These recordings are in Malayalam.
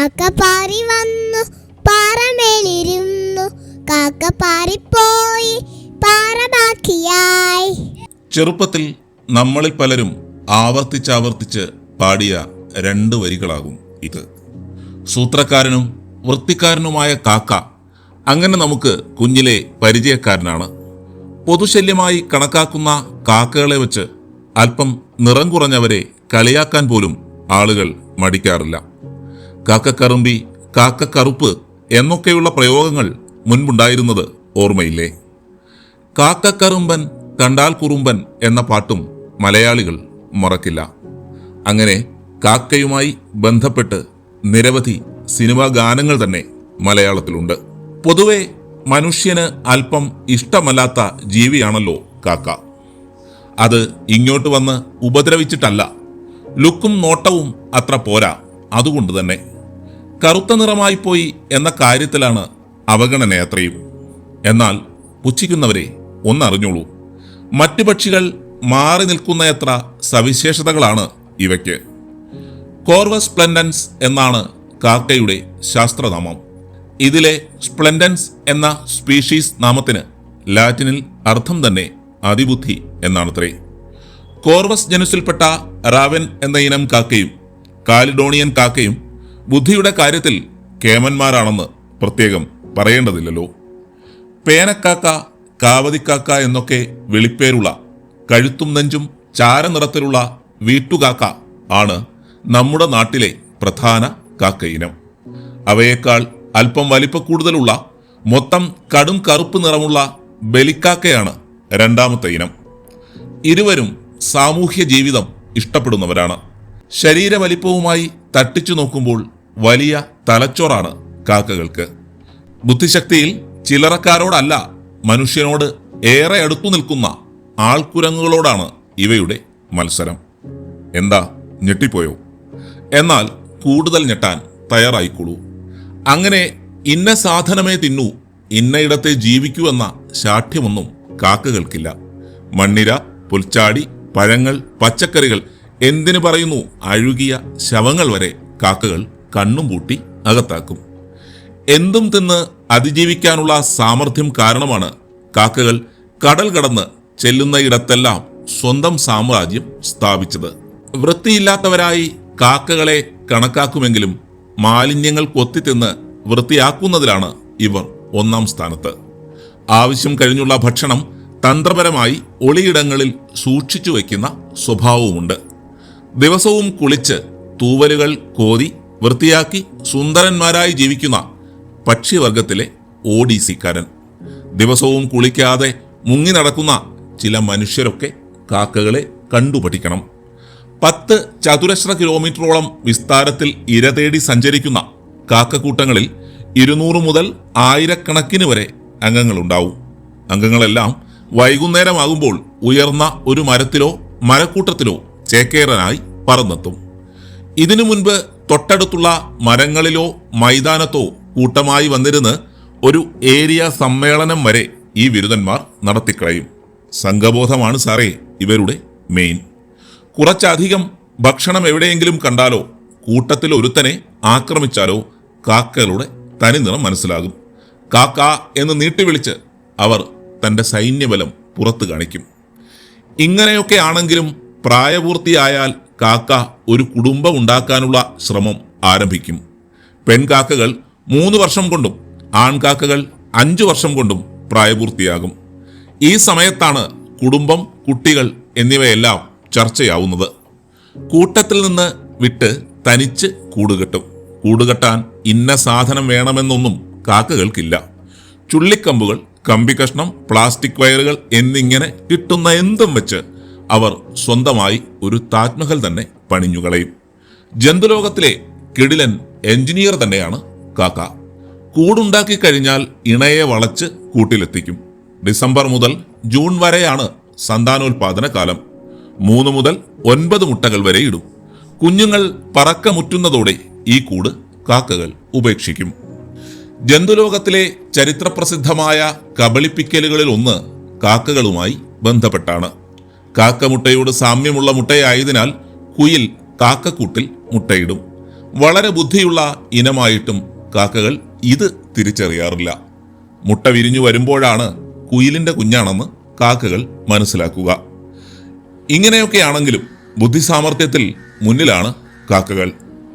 കാക്ക പാറി വന്നു പാറമേലിരുന്നു. കാക്ക പാറിപ്പോയി പാറ ബാക്കിയായി ചെറുപ്പത്തിൽ നമ്മളിൽ പലരും ആവർത്തിച്ചാവർത്തിച്ച് പാടിയ രണ്ട് വരികളാകും ഇത്. സൂത്രക്കാരനും വൃത്തിക്കാരനുമായ കാക്ക അങ്ങനെ നമുക്ക് കുഞ്ഞിലെ പരിചയക്കാരനാണ്. പൊതുശല്യമായി കണക്കാക്കുന്ന കാക്കകളെ വെച്ച് അല്പം നിറം കുറഞ്ഞവരെ കളിയാക്കാൻ പോലും ആളുകൾ മടിക്കാറില്ല. കാക്കക്കറുമ്പി കാക്കക്കറുപ്പ് എന്നൊക്കെയുള്ള പ്രയോഗങ്ങൾ മുൻപുണ്ടായിരുന്നത് ഓർമ്മയില്ലേ? കാക്കക്കറുമ്പൻ കണ്ടാൽ കുറുമ്പൻ എന്ന പാട്ടും മലയാളികൾ മറക്കില്ല. അങ്ങനെ കാക്കയുമായി ബന്ധപ്പെട്ട് നിരവധി സിനിമാ ഗാനങ്ങൾ തന്നെ മലയാളത്തിലുണ്ട്. പൊതുവെ മനുഷ്യന് അല്പം ഇഷ്ടമല്ലാത്ത ജീവിയാണല്ലോ കാക്ക. അത് ഇങ്ങോട്ട് വന്ന് ഉപദ്രവിച്ചിട്ടല്ല ലുക്കും നോട്ടവും അത്ര പോരാ അതുകൊണ്ട് തന്നെ. കറുത്ത നിറമായി പോയി എന്ന കാര്യത്തിലാണ് അവഗണന അത്രയും. എന്നാൽ പുച്ഛിക്കുന്നവരെ ഒന്നറിഞ്ഞോളൂ. മറ്റു പക്ഷികൾ മാറി നിൽക്കുന്നയത്ര സവിശേഷതകളാണ് ഇവയ്ക്ക്. കോർവസ് സ്പ്ലെൻഡൻസ് എന്നാണ് കാക്കയുടെ ശാസ്ത്രനാമം. ഇതിലെ സ്പ്ലെൻഡൻസ് എന്ന സ്പീഷീസ് നാമത്തിന് ലാറ്റിനിൽ അർത്ഥം തന്നെ അതിബുദ്ധി എന്നാണത്രേ. കോർവസ് ജനുസിൽപ്പെട്ട റാവൻ എന്ന ഇനം കാക്കയും കാലിഡോണിയൻ കാക്കയും ബുദ്ധിയുടെ കാര്യത്തിൽ കേമന്മാരാണെന്ന് പ്രത്യേകം പറയേണ്ടതില്ലല്ലോ. പേനക്കാക്ക കാവതിക്കാക്ക എന്നൊക്കെ വെളിപ്പേരുള്ള കഴുത്തും നെഞ്ചും ചാരനിറത്തിലുള്ള വീട്ടുകാക്ക ആണ് നമ്മുടെ നാട്ടിലെ പ്രധാന കാക്കയിനം അവയേക്കാൾ അല്പം വലിപ്പക്കൂടുതലുള്ള മൊത്തം കടും കറുപ്പ് നിറമുള്ള ബലിക്കാക്കയാണ് രണ്ടാമത്തെ ഇനം. ഇരുവരും സാമൂഹ്യ ജീവിതം ഇഷ്ടപ്പെടുന്നവരാണ്. ശരീരവലിപ്പവുമായി തട്ടിച്ചു നോക്കുമ്പോൾ വലിയ തലച്ചോറാണ് കാക്കകൾക്ക്. ബുദ്ധിശക്തിയിൽ ചിലറക്കാരോടല്ല മനുഷ്യനോട് ഏറെ അടുത്തു നിൽക്കുന്ന ആൾക്കുരങ്ങുകളോടാണ് ഇവയുടെ മത്സരം. എന്താ ഞെട്ടിപ്പോയോ? എന്നാൽ കൂടുതൽ ഞെട്ടാൻ തയ്യാറായിക്കോളൂ അങ്ങനെ ഇന്ന സാധനമേ തിന്നൂ ഇന്നയിടത്തെ ജീവിക്കൂ എന്ന ശാഠ്യമൊന്നും കാക്കകൾക്കില്ല. മണ്ണിര പുൽച്ചാടി പഴങ്ങൾ പച്ചക്കറികൾ എന്തിനു പറയുന്നു അഴുകിയ ശവങ്ങൾ വരെ കാക്കകൾ കണ്ണും പൂട്ടി അകത്താക്കും. എന്തും തിന്ന് അതിജീവിക്കാനുള്ള സാമർഥ്യം കാരണമാണ് കാക്കകൾ കടൽ കടന്ന് ചെല്ലുന്ന ഇടത്തെല്ലാം സ്വന്തം സാമ്രാജ്യം സ്ഥാപിച്ചത്. വൃത്തിയില്ലാത്തവരായി കാക്കകളെ കണക്കാക്കുമെങ്കിലും മാലിന്യങ്ങൾ കൊത്തിത്തിന്ന് വൃത്തിയാക്കുന്നതിലാണ് ഇവർ ഒന്നാം സ്ഥാനത്ത്. ആവശ്യം കഴിഞ്ഞുള്ള ഭക്ഷണം തന്ത്രപരമായി ഒളിയിടങ്ങളിൽ സൂക്ഷിച്ചു വയ്ക്കുന്ന സ്വഭാവവുമുണ്ട്. ദിവസവും കുളിച്ച് തൂവലുകൾ കോതി വൃത്തിയാക്കി സുന്ദരന്മാരായി ജീവിക്കുന്ന പക്ഷിവർഗത്തിലെ ഓഡീസിക്കാരൻ ദിവസവും കുളിക്കാതെ മുങ്ങി നടക്കുന്ന ചില മനുഷ്യരൊക്കെ കാക്കകളെ കണ്ടുപഠിക്കണം. പത്ത് ചതുരശ്ര കിലോമീറ്ററോളം വിസ്താരത്തിൽ ഇര തേടി സഞ്ചരിക്കുന്ന കാക്കക്കൂട്ടങ്ങളിൽ ഇരുന്നൂറ് മുതൽ ആയിരക്കണക്കിന് വരെ അംഗങ്ങളുണ്ടാവും. അംഗങ്ങളെല്ലാം വൈകുന്നേരമാകുമ്പോൾ ഉയർന്ന ഒരു മരത്തിലോ മരക്കൂട്ടത്തിലോ ചേക്കേറാനായി പറന്നെത്തും. ഇതിനു മുൻപ് തൊട്ടടുത്തുള്ള മരങ്ങളിലോ മൈതാനത്തോ കൂട്ടമായി വന്നിരുന്ന് ഒരു ഏരിയ സമ്മേളനം വരെ ഈ ബിരുദന്മാർ നടത്തിക്കളയും. സംഘബോധമാണ് സാറേ ഇവരുടെ മെയിൻ കുറച്ചധികം ഭക്ഷണം എവിടെയെങ്കിലും കണ്ടാലോ കൂട്ടത്തിൽ ഒരുത്തനെ ആക്രമിച്ചാലോ കാക്കകളുടെ തനിനിറം മനസ്സിലാകും. കാക്ക എന്ന് നീട്ടിവിളിച്ച് അവർ തന്റെ സൈന്യബലം പുറത്തു കാണിക്കും. ഇങ്ങനെയൊക്കെ ആണെങ്കിലും പ്രായപൂർത്തിയായാൽ കാക്ക ഒരു കുടുംബം ഉണ്ടാക്കാനുള്ള ശ്രമം ആരംഭിക്കും. പെൺകാക്കകൾ മൂന്ന് വർഷം കൊണ്ടും ആൺകാക്കകൾ അഞ്ചു വർഷം കൊണ്ടും പ്രായപൂർത്തിയാകും. ഈ സമയത്താണ് കുടുംബം കുട്ടികൾ എന്നിവയെല്ലാം ചർച്ചയാവുന്നത്. കൂട്ടത്തിൽ നിന്ന് വിട്ട് തനിച്ച് കൂടുകെട്ടും. കൂടുകെട്ടാൻ ഇന്ന സാധനം വേണമെന്നൊന്നും കാക്കകൾക്കില്ല. ചുള്ളിക്കമ്പുകൾ കമ്പി കഷ്ണം പ്ലാസ്റ്റിക് വയറുകൾ എന്നിങ്ങനെ കിട്ടുന്ന എന്തും വെച്ച് അവർ സ്വന്തമായി ഒരു താജ്മഹൽ തന്നെ പണിഞ്ഞുകളയും. ജന്തുലോകത്തിലെ കിടിലൻ എഞ്ചിനീയർ തന്നെയാണ് കാക്ക. കൂടുണ്ടാക്കി കഴിഞ്ഞാൽ ഇണയെ വളച്ച് കൂട്ടിലെത്തിക്കും. ഡിസംബർ മുതൽ ജൂൺ വരെയാണ് സന്താനോൽപാദന കാലം. മൂന്ന് മുതൽ ഒൻപത് മുട്ടകൾ വരെ ഇടും. കുഞ്ഞുങ്ങൾ പറക്കമുറ്റുന്നതോടെ ഈ കൂട് കാക്കകൾ ഉപേക്ഷിക്കും. ജന്തുലോകത്തിലെ ചരിത്രപ്രസിദ്ധമായ കബളിപ്പിക്കലുകളിൽ ഒന്ന് കാക്കകളുമായി ബന്ധപ്പെട്ടാണ്. കാക്കമുട്ടയോട് സാമ്യമുള്ള മുട്ടയായതിനാൽ കുയിൽ കാക്കക്കൂട്ടിൽ മുട്ടയിടും. വളരെ ബുദ്ധിയുള്ള ഇനമായിട്ടും കാക്കകൾ ഇത് തിരിച്ചറിയാറില്ല. മുട്ട വിരിഞ്ഞു വരുമ്പോഴാണ് കുയിലിന്റെ കുഞ്ഞാണെന്ന് കാക്കകൾ മനസ്സിലാക്കുക. ഇങ്ങനെയൊക്കെയാണെങ്കിലും ബുദ്ധിസാമർഥ്യത്തിൽ മുന്നിലാണ് കാക്കകൾ.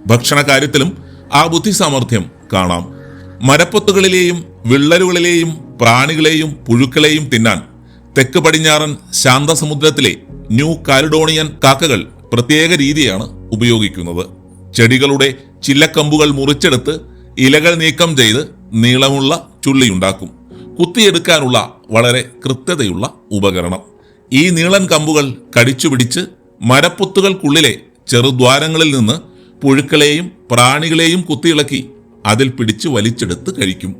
ഭക്ഷണ കാര്യത്തിലും ആ ബുദ്ധിസാമർഥ്യം കാണാം. മരപ്പൊത്തുകളിലെയും വിള്ളലുകളിലെയും പ്രാണികളെയും പുഴുക്കളെയും തിന്നാൻ തെക്ക് പടിഞ്ഞാറൻ ശാന്തസമുദ്രത്തിലെ ന്യൂ കാലിഡോണിയൻ കാക്കകൾ പ്രത്യേക രീതിയാണ് ഉപയോഗിക്കുന്നത്. ചെടികളുടെ ചില്ലക്കമ്പുകൾ മുറിച്ചെടുത്ത് ഇലകൾ നീക്കം ചെയ്ത് നീളമുള്ള ചുള്ളിയുണ്ടാക്കും. കുത്തിയെടുക്കാനുള്ള വളരെ കൃത്യതയുള്ള ഉപകരണം. ഈ നീളൻ കമ്പുകൾ കടിച്ചുപിടിച്ച് മരപ്പൊത്തുകൾക്കുള്ളിലെ ചെറുദ്വാരങ്ങളിൽ നിന്ന് പുഴുക്കളെയും പ്രാണികളെയും കുത്തിയിളക്കി അതിൽ പിടിച്ച് വലിച്ചെടുത്ത് കഴിക്കും.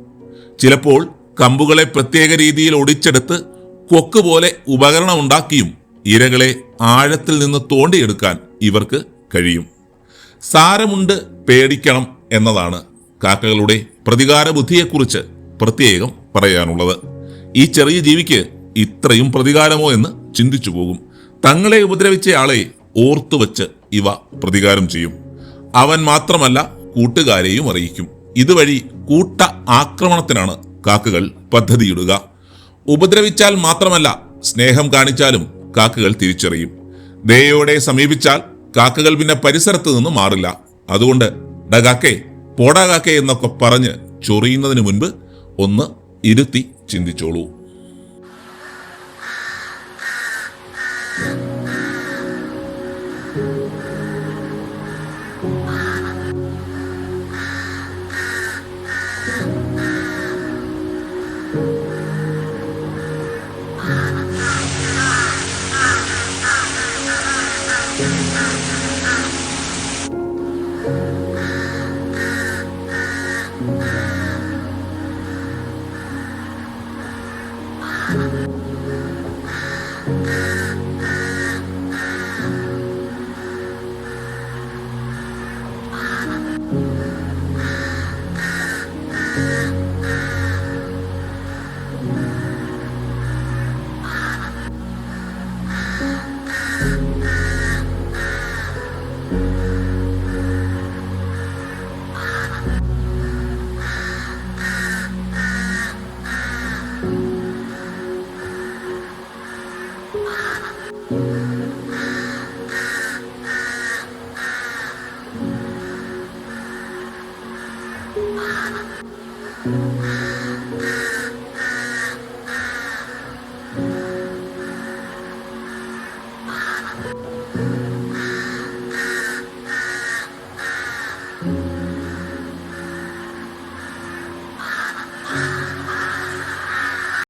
ചിലപ്പോൾ കമ്പുകളെ പ്രത്യേക രീതിയിൽ ഒടിച്ചെടുത്ത് കൊക്ക് പോലെ ഉപകരണം ഉണ്ടാക്കിയും ഇരകളെ ആഴത്തിൽ നിന്ന് തോണ്ടിയെടുക്കാൻ ഇവർക്ക് കഴിയും. സാരമുണ്ട് പേടിക്കണം എന്നതാണ് കാക്കകളുടെ പ്രതികാര ബുദ്ധിയെക്കുറിച്ച് പ്രത്യേകം പറയാനുള്ളത്. ഈ ചെറിയ ജീവിക്ക് ഇത്രയും പ്രതികാരമോ എന്ന് ചിന്തിച്ചു പോകും തങ്ങളെ ഉപദ്രവിച്ചയാളെ ഓർത്തുവച്ച് ഇവ പ്രതികാരം ചെയ്യും. അവൻ മാത്രമല്ല കൂട്ടുകാരെയും അറിയിക്കും. ഇതുവഴി കൂട്ട ആക്രമണത്തിനാണ് കാക്കകൾ പദ്ധതിയിടുക. ഉപദ്രവിച്ചാൽ മാത്രമല്ല സ്നേഹം കാണിച്ചാലും കാക്കകൾ തിരിച്ചറിയും. ദയോടെ സമീപിച്ചാൽ കാക്കകൾ പിന്നെ പരിസരത്ത് നിന്ന് മാറില്ല. അതുകൊണ്ട് ഡകാക്കെ പോടാകാക്കെ എന്നൊക്കെ പറഞ്ഞ് ചൊറിയുന്നതിന് മുൻപ് ഒന്ന് ഇരുത്തി ചിന്തിച്ചോളൂ. Ah.